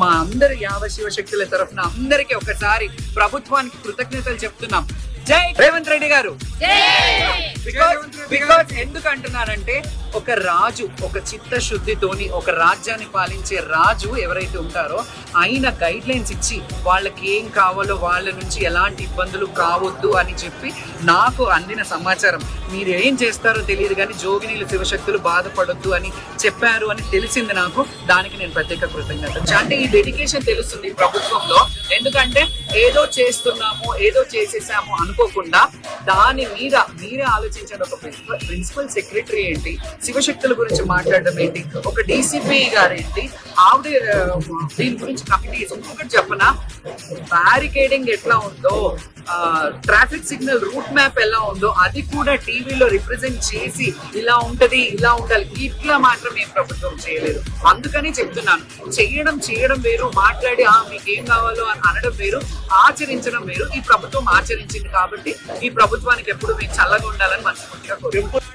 మా అందరి యావ శివశక్తుల తరఫున అందరికీ ఒకసారి ప్రభుత్వానికి కృతజ్ఞతలు చెప్తున్నాం. జై రేవంత్ రెడ్డి గారు. బికాస్ బికాజ్ ఎందుకు అంటున్నానంటే ఒక రాజు ఒక చిత్తశుద్ధితోని ఒక రాజ్యాన్ని పాలించే రాజు ఎవరైతే ఉంటారో ఆయన గైడ్ లైన్స్ ఇచ్చి వాళ్ళకి ఏం కావాలో వాళ్ళ నుంచి ఎలాంటి ఇబ్బందులు కావద్దు అని చెప్పి నాకు అందిన సమాచారం. మీరు ఏం చేస్తారో తెలియదు కానీ జోగినీలు శివశక్తులు బాధపడొద్దు అని చెప్పారు అని తెలిసింది నాకు. దానికి నేను ప్రత్యేక కృతజ్ఞత. అంటే ఈ డెడికేషన్ తెలుస్తుంది ప్రభుత్వంలో. ఎందుకంటే ఏదో చేస్తున్నాము ఏదో చేసేసాము అనుకోకుండా దాని మీద మీరే ఆలోచించండి ఒక ప్రిన్సిపల్ సెక్రటరీ ఏంటి? శివశక్తుల గురించి మాట్లాడడం ఏంటి? ఒక డీసీపీ గారు ఏంటి? ఆవిడ దీని గురించి కమిటీ ఇంకొకటి చెప్పనా? బ్యారికేడింగ్ ఎట్లా ఉందో ట్రాఫిక్ సిగ్నల్ రూట్ మ్యాప్ ఎలా ఉందో అది కూడా టీవీలో రిప్రజెంట్ చేసి ఇలా ఉంటది ఇలా ఉండాలి. ఇట్లా మాత్రం ఏం ప్రభుత్వం చేయలేదు. అందుకని చెప్తున్నాను. చేయడం చేయడం వేరు మాట్లాడి ఆ మీకు ఏం కావాలో అని అనడం వేరు ఆచరించడం వేరు. ఈ ప్రభుత్వం ఆచరించింది కాబట్టి ఈ ప్రభుత్వానికి ఎప్పుడు మేము చల్లగా ఉండాలని మనస్ఫూర్తిగా కోరుకుంటున్నాం.